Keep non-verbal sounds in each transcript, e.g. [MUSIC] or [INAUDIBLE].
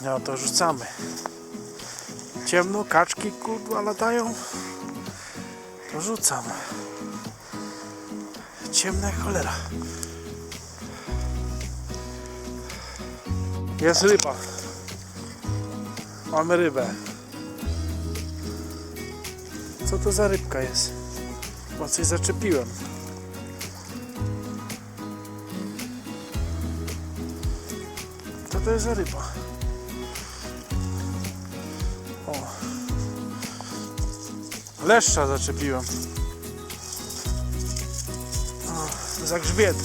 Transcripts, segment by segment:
No to rzucamy. Ciemno, kaczki kurwa latają. To rzucam. Ciemna cholera. Jest ryba. Mamy rybę. Co to za rybka jest? Chyba coś zaczepiłem. Co to jest za ryba? Leszcza zaczepiłem. O, za grzbiet.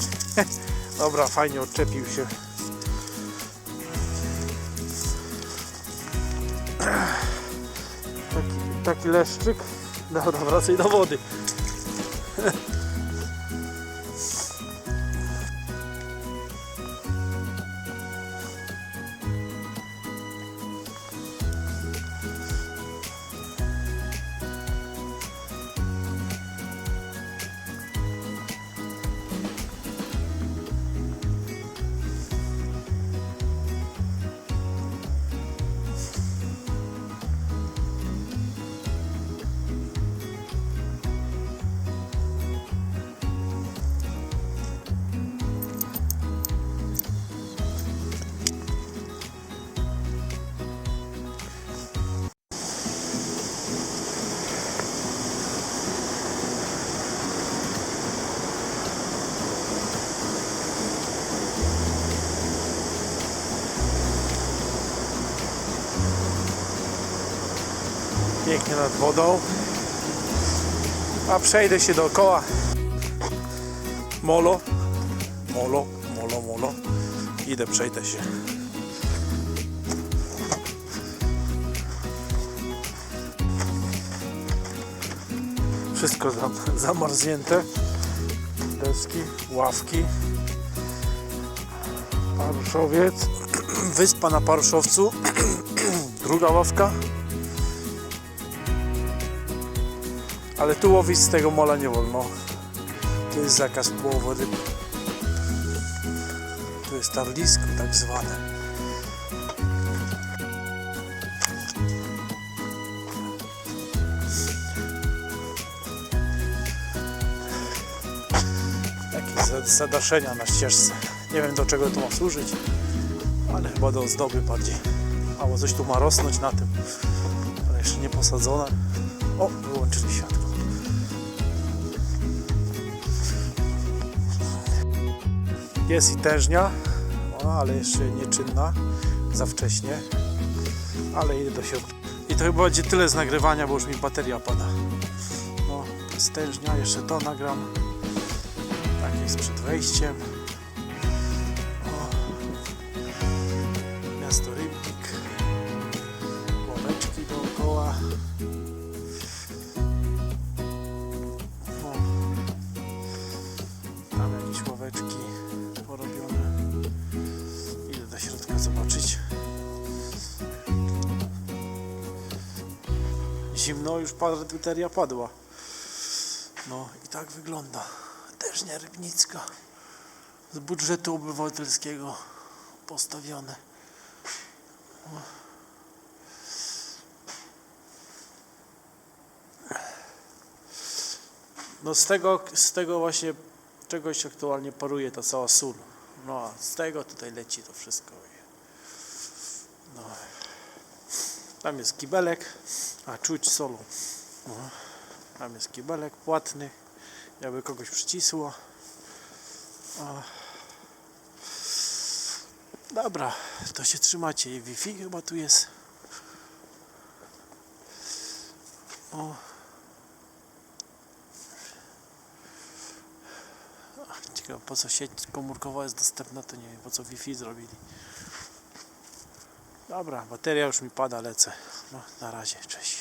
[LAUGHS] Dobra, fajnie odczepił się. Taki, taki leszczyk. Dobra, wracaj do wody. [LAUGHS] Pięknie nad wodą. A przejdę się dookoła. Molo. Molo, molo, molo. Idę, przejdę się. Wszystko zam zamarznięte. Deski, ławki. Paruszowiec. [CLEARS THROAT] Wyspa na Paruszowcu. [CLEARS THROAT] Druga ławka. Ale tu łowić z tego mola nie wolno. To jest zakaz połowu ryb. Tu jest tarlisko tak zwane. Takie za- zadaszenia na ścieżce. Nie wiem do czego to ma służyć, ale chyba do ozdoby bardziej. Albo coś tu ma rosnąć na tym. Ale jeszcze nie posadzone. O, wyłączyli światło. Jest i tężnia, o, ale jeszcze nieczynna, za wcześnie, ale idę do środka. I to chyba będzie tyle z nagrywania, bo już mi bateria pada. No, to jest tężnia, jeszcze to nagram. Tak jest przed wejściem. Zobaczyć. Zimno, już bateria padła. No i tak wygląda. Też Rybnicka. Z budżetu obywatelskiego postawione. No z tego, z tego właśnie czegoś aktualnie paruje ta cała sól. No a z tego tutaj leci to wszystko. No. Tam jest kibelek, a czuć solą. No. Tam jest kibelek płatny, jakby kogoś przycisło. O. Dobra, to się trzymacie. I Wi-Fi chyba tu jest. O. Ciekawe po co sieć komórkowa jest dostępna, to nie wiem po co Wi-Fi zrobili. Dobra, bateria już mi pada, lecę. No, na razie, cześć.